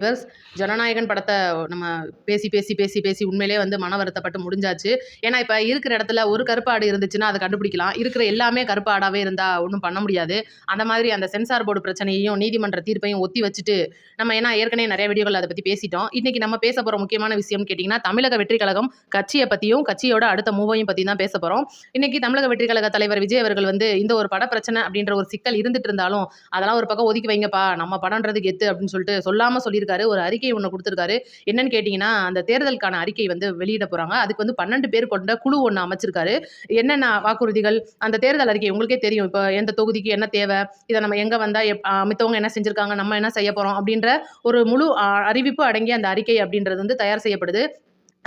Viewers Jananayagan படத்தை நம்ம பேசி பேசி பேசி பேசி உண்மையிலே வந்து மன வருத்தப்பட்டு முடிஞ்சாச்சு. ஏன்னா இப்போ இருக்கிற இடத்துல ஒரு கருப்பாடு இருந்துச்சுன்னா அதை கண்டுபிடிக்கலாம். இருக்கிற எல்லாமே கருப்பாடாகவே இருந்தால் ஒன்றும் பண்ண முடியாது. அந்த மாதிரி அந்த சென்சார் போர்டு பிரச்சனையையும் நீதிமன்ற தீர்ப்பையும் ஒத்தி வச்சுட்டு நம்ம ஏன்னா ஏற்கனவே நிறைய வீடியோகள் அதை பற்றி பேசிட்டோம். இன்றைக்கி நம்ம பேச போகிற முக்கியமான விஷயம் கேட்டிங்கன்னா தமிழக வெற்றி கழகம் கட்சியை பற்றியும் கட்சியோட அடுத்த மூவையும் பற்றி தான் பேச போகிறோம் இன்றைக்கி தமிழக வெற்றி கழக தலைவர் விஜய் அவர்கள் வந்து இந்த ஒரு பட பிரச்சனை அப்படின்ற ஒரு சிக்கல் இருந்துட்டு இருந்தாலும் அதெல்லாம் ஒரு பக்கம் ஒதுக்கி வைங்கப்பா. நம்ம படம்ன்றது கெத்து அப்படின்னு சொல்லிட்டு சொல்லாமல் கொடுத்துருக்காரு ஒரு அறிக்கை ஒன்று கொடுத்துருக்காரு. என்னன்னு கேட்டிங்கன்னா அந்த தேர்தலுக்கான அறிக்கை வந்து வெளியிட போகிறாங்க அதுக்கு வந்து பன்னெண்டு பேர் கொண்ட குழு ஒன்று அமைச்சிருக்காரு. என்னென்ன வாக்குறுதிகள் அந்த தேர்தல் அறிக்கை உங்களுக்கே தெரியும். இப்போ எந்த தொகுதிக்கு என்ன தேவை இதை நம்ம எங்கே வந்தால் எப் மித்தவங்க என்ன செஞ்சுருக்காங்க நம்ம என்ன செய்ய போகிறோம் அப்படின்ற ஒரு முழு அறிவிப்பு அடங்கிய அந்த அறிக்கை அப்படின்றது வந்து தயார் செய்யப்படுது.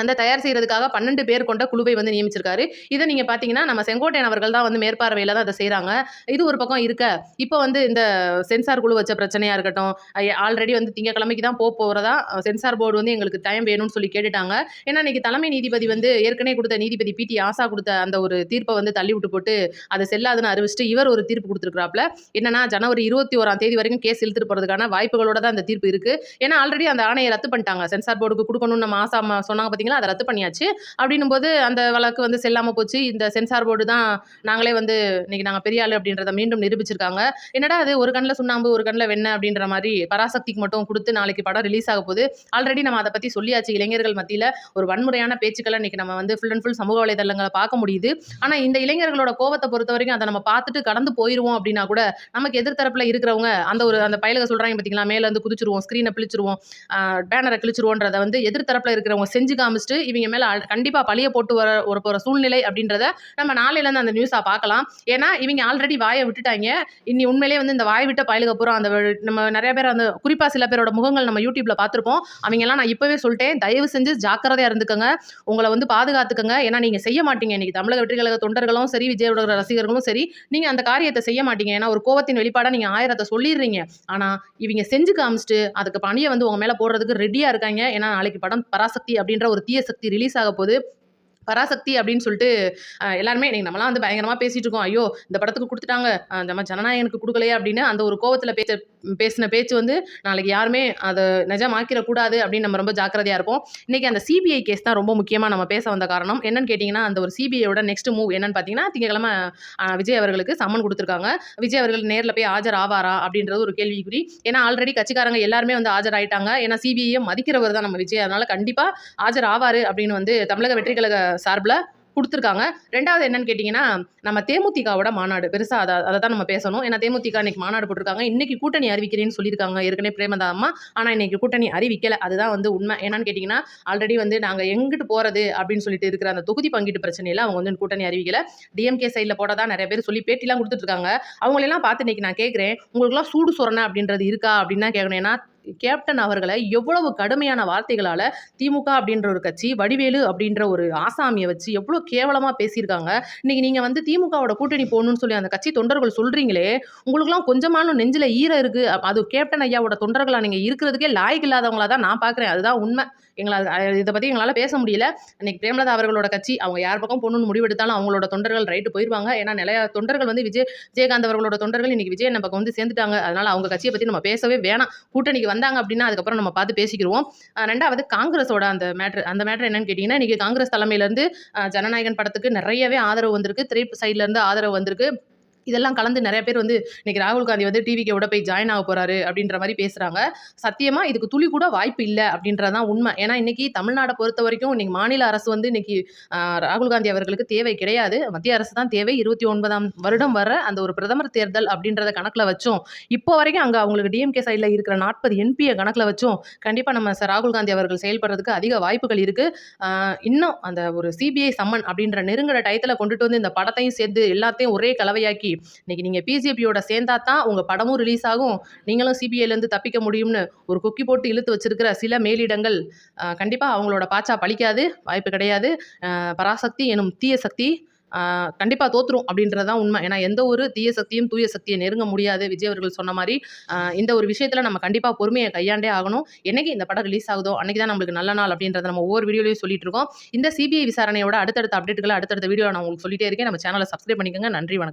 அந்த தயார் செய்கிறதுக்காக பன்னெண்டு பேர் கொண்ட குழுவை வந்து நியமிச்சிருக்காரு. இதை நீங்கள் பார்த்தீங்கன்னா நம்ம செங்கோட்டையன் அவர்கள் தான் வந்து மேற்பார்வையில் தான் அதை செய்கிறாங்க இது ஒரு பக்கம் இருக்க. இப்போ வந்து இந்த சென்சார் குழு வச்ச பிரச்சனையாக இருக்கட்டும் ஆல்ரெடி வந்து திங்கக்கிழமைக்கு தான் போக போகிறதா சென்சார் போர்டு வந்து எங்களுக்கு டைம் வேணும்னு சொல்லி கேட்டுட்டாங்க. ஏன்னா இன்றைக்கி தலைமை நீதிபதி வந்து ஏற்கனவே கொடுத்த நீதிபதி பிடி ஆசா கொடுத்த அந்த ஒரு தீர்ப்பை வந்து தள்ளி விட்டு போட்டு அதை செல்லாதுன்னு அறிவிச்சிட்டு இவர் ஒரு தீர்ப்பு கொடுத்துருக்காப்ல என்னன்னா ஜனவரி இருபத்தி ஓராம் தேதி வரைக்கும் கேஸ் இழுத்துட்டு போகிறதுக்கான வாய்ப்புகளோட தான் அந்த தீர்ப்பு இருக்குது ஏன்னா ஆல்ரெடி அந்த ஆணையை ரத்து பண்ணிட்டாங்க. சென்சார் போர்டுக்கு கொடுக்கணும்னு நம்ம ஆசா சொன்னாங்க பார்த்தீங்களா அதை ரத்து பண்ணியாச்சு. அப்படின்னும் போது அந்த வழக்கு வந்து செல்லாமல் போச்சு. இந்த சென்சார் போர்டு தான் நாங்களே வந்து இன்னைக்கு நாங்கள் பெரிய ஆள் அப்படின்றத மீண்டும் நிரூபிச்சிருக்காங்க. என்னடா அது? ஒரு கண்ணில் சுண்ணாம்பு ஒரு கண்ணில் வெண்ணெய் அப்படின்ற மாதிரி பராசக்திக்கு மட்டும் கொடுத்து நாளைக்கு படம் ரிலீஸ் ஆக போகுது. ஆல்ரெடி நம்ம அதை பற்றி சொல்லியாச்சு இளைஞர்கள் மத்தியில். ஒரு வன்முறையான பேச்சுக்களை இன்னைக்கு நம்ம வந்து ஃபுல் அண்ட் ஃபுல் சமூக வலைதளங்களை பார்க்க முடியுது. ஆனால் இந்த இளைஞர்களோட கோவத்தை பொறுத்த வரைக்கும் அதை நம்ம பார்த்துட்டு கடந்து போயிடுவோம் அப்படின்னா கூட நமக்கு எதிர்த்தரப்பில் இருக்கிறவங்க அந்த ஒரு அந்த பயலுக சொல்கிறாங்க பார்த்தீங்களா மேலே வந்து குதிச்சிருவோம் ஸ்க்ரீனை பிழிச்சிருவோம் பேனரை கிழிச்சிருவோன்றதை வந்து எதிர்த்தரப்பில் இருக்கிறவங்க செஞ்சுக்காம காமிச்சிட்டு இவங்க மேலே கண்டிப்பாக பழிய போட்டு வர ஒரு போகிற சூழ்நிலை அப்படின்றத நம்ம நாளையிலேருந்து அந்த நியூஸாக பார்க்கலாம். ஏன்னா இவங்க ஆல்ரெடி வாயை விட்டுட்டாங்க. இனி உண்மையிலே வந்து இந்த வாய் விட்ட பயலுக்கு அப்புறம் அந்த நம்ம நிறைய பேர் அந்த குறிப்பாக சில பேரோட முகங்கள் நம்ம யூடியூப்பில் பார்த்துருப்போம். அவங்கெல்லாம் நான் இப்போவே சொல்லிட்டேன். தயவு செஞ்சு ஜாக்கிரதையாக இருந்துக்கோங்க. உங்களை வந்து பாதுகாத்துக்கங்க. ஏன்னா நீங்கள் செய்ய மாட்டீங்க. இன்றைக்கி தமிழக வெற்றி கழக தொண்டர்களும் சரி விஜயோட ரசிகர்களும் சரி நீங்கள் அந்த காரியத்தை செய்ய மாட்டீங்க. ஏன்னா ஒரு கோவத்தின் வெளிப்பாடாக நீங்கள் ஆயிரத்தை சொல்லிடுறீங்க. ஆனால் இவங்க செஞ்சு காமிச்சிட்டு அதுக்கு பணியை வந்து உங்கள் மேலே போடுறதுக்கு ரெடியாக இருக்காங்க. ஏன்னா நாளைக்கு படம் பராசக்தி அப்படின்ற ஒரு தீய சக்தி ரிலீஸ் ஆக போது பராசக்தி அப்படின்னு சொல்லிட்டு எல்லாருமே நீங்கள் நம்மலாம் வந்து பயங்கரமாக பேசிகிட்டு இருக்கோம். ஐயோ இந்த படத்துக்கு கொடுத்துட்டாங்க. நம்ம ஜனநாயகனுக்கு கொடுக்கலையே அப்படின்னு அந்த ஒரு கோவத்தில் பேச பேசின பேச்சு வந்து நாளைக்கு யாருமே அதை நிஜமாக்கிடக்கூடாது அப்படின்னு நம்ம ரொம்ப ஜாக்கிரதையாக இருப்போம். இன்றைக்கி அந்த சிபிஐ கேஸ் தான் ரொம்ப முக்கியமாக நம்ம பேச வந்த காரணம். என்னன்னு கேட்டிங்கன்னா அந்த ஒரு சிபிஐயோட நெக்ஸ்ட் மூவ் என்னன்னு பார்த்தீங்கன்னா திங்கக்கிழமை விஜய் அவர்களுக்கு சம்மன் கொடுத்துருக்காங்க. விஜய் அவர்கள் நேரில் போய் ஆஜர் ஆவாரா அப்படின்றது ஒரு கேள்விக்குறி. ஏன்னா ஆல்ரெடி கட்சிக்காரங்க எல்லாருமே வந்து ஆஜர் ஆயிட்டாங்க ஏன்னா சிபிஐயை மதிக்கிறவர் தான் நம்ம விஜய். அதனால் கண்டிப்பாக ஆஜர் ஆவார் அப்படின்னு வந்து தமிழக வெற்றி கழக சார்பில் கொடுத்துருக்காங்க. ரெண்டாவது என்னன்னு கேட்டிங்கன்னா நம்ம தேமுதிகாவோட மாநாடு பெருசாக அதை அதை தான் நம்ம பேசணும். ஏன்னா தேமுதிக இன்னைக்கு மாநாடு போட்டிருக்காங்க. இன்றைக்கி கூட்டணி அறிவிக்கிறேன்னு சொல்லியிருக்காங்க ஏற்கனவே பிரேமதா அம்மா. ஆனால் இன்னைக்கு கூட்டணி அறிவிக்கலை. அதுதான் வந்து உண்மை. என்னன்னு கேட்டிங்கன்னா ஆல்ரெடி வந்து நாங்கள் எங்கிட்டு போகிறது அப்படின்னு சொல்லிட்டு இருக்கிற அந்த தொகுதி பங்கீட்டு பிரச்சனையில் அவங்க வந்து கூட்டணி அறிவிக்கலை. டிஎம்கே சைடில் போட நிறைய பேர் சொல்லி பேட்டிலாம் கொடுத்துட்ருக்காங்க அவங்களெல்லாம் பார்த்து இன்றைக்கி நான் கேட்குறேன் உங்களுக்குலாம் சூடு சொரணை அப்படின்றது இருக்கா? அப்படின்னு தான் கேட்கணும். ஏன்னா கேப்டன் அவர்களை எவ்வளவு கடுமையான வார்த்தைகளால் திமுக அப்படின்ற ஒரு கட்சி வடிவேலு அப்படின்ற ஒரு ஆசாமியை வச்சு எவ்வளோ கேவலமாக பேசியிருக்காங்க. இன்றைக்கி நீங்கள் வந்து திமுகவோட கூட்டணி போகணும்னு சொல்லி அந்த கட்சி தொண்டர்கள் சொல்கிறீங்களே உங்களுக்குலாம் கொஞ்சமான நெஞ்சில் ஈரம் இருக்குது அது கேப்டன் ஐயாவோட தொண்டர்களாக நீங்கள் இருக்கிறதுக்கே லாய்க்கு இல்லாதவங்களா தான் நான் பார்க்குறேன் அதுதான் உண்மை. எங்களால் இதை பற்றி எங்களால் பேச முடியல. இன்றைக்கி பிரேமலதா அவர்களோட கட்சி அவங்க யார் பக்கம் போகணும்னு முடிவெடுத்தாலும் அவங்களோட தொண்டர்கள் ரைட்டு போயிடுவாங்க ஏன்னா நிறைய தொண்டர்கள் வந்து விஜய் விஜயகாந்த் அவர்களோட தொண்டர்கள் இன்றைக்கி விஜய் நம்ம பக்கம் வந்து சேர்ந்துட்டாங்க. அதனால் அவங்க கட்சியை பற்றி நம்ம பேசவே வேணாம். கூட்டணிக்கு வந்தாங்க அப்படின்னா அதுக்கப்புறம் நம்ம பார்த்து பேசிக்கிடுவோம் ரெண்டாவது காங்கிரஸோட அந்த மேட்ரு அந்த மேட்ரு என்னன்னு கேட்டிங்கன்னா இன்றைக்கி காங்கிரஸ் தலைமையிலேருந்து ஜனநாயகன் படத்துக்கு நிறையவே ஆதரவு வந்திருக்கு. திரை சைட்லேருந்து ஆதரவு வந்திருக்கு. இதெல்லாம் கலந்து நிறைய பேர் வந்து இன்னைக்கு ராகுல் காந்தி வந்து டிவிக்கு விட போய் ஜாயின் ஆக போறாரு அப்படின்ற மாதிரி பேசுறாங்க. சத்தியமா இதுக்கு துளி கூட வாய்ப்பு இல்லை அப்படின்றதான் உண்மை. ஏன்னா இன்னைக்கு தமிழ்நாடை பொறுத்த வரைக்கும் இன்னைக்கு மாநில அரசு வந்து இன்னைக்கு ராகுல் காந்தி அவர்களுக்கு தேவை கிடையாது. மத்திய அரசு தான் தேவை. இருபத்தி ஒன்பதாம் வருடம் வர அந்த ஒரு பிரதமர் தேர்தல் அப்படின்றத கணக்கில் வச்சோம். இப்போ வரைக்கும் அங்கே அவங்களுக்கு டிஎம்கே சைடில் இருக்கிற நாற்பது என்பியை கணக்கில் வச்சோம். கண்டிப்பாக நம்ம சார் ராகுல் காந்தி அவர்கள் செயல்படுறதுக்கு அதிக வாய்ப்புகள் இருக்கு. இன்னும் அந்த ஒரு சிபிஐ சம்மன் அப்படின்ற நெருங்கிற டயத்தில் கொண்டுட்டு வந்து இந்த படத்தையும் சேர்த்து எல்லாத்தையும் ஒரே கலவையாக்கி இன்னைக்கு நீங்கள் பிஜேபியோட சேர்ந்தா தான் உங்கள் படமும் ரிலீஸ் ஆகும். நீங்களும் சிபிஐலேருந்து தப்பிக்க முடியும்னு ஒரு கொக்கி போட்டு இழுத்து வச்சிருக்கிற சில மேலிடங்கள் கண்டிப்பாக அவங்களோட பாச்சா பழிக்காது வாய்ப்பு கிடையாது. பராசக்தி எனும் தீய சக்தி கண்டிப்பாக தோற்றுரும் அப்படின்றது தான் உண்மை. ஏன்னா எந்த ஒரு தீய சக்தியும் தூய சக்தியை நெருங்க முடியாது. விஜய் அவர்கள் சொன்ன மாதிரி இந்த ஒரு விஷயத்தில் நம்ம கண்டிப்பாக பொறுமையை கையாண்டே ஆகணும். என்னைக்கு இந்த படம் ரிலீஸ் ஆகுதோ அன்னைக்கு தான் நம்மளுக்கு நல்ல நாள் அப்படின்றத நம்ம ஒவ்வொரு வீடியோலையும் சொல்லிட்டு இருக்கோம். இந்த சிபிஐ விசாரணையோட அடுத்தடுத்த அப்டேட்டுகளை அடுத்தடுத்த வீடியோ நான் உங்களுக்கு சொல்லிட்டே இருக்கேன். நம்ம சேனலை சப்ஸ்கிரைப் பண்ணிக்கோங்க. நன்றி வணக்கம்.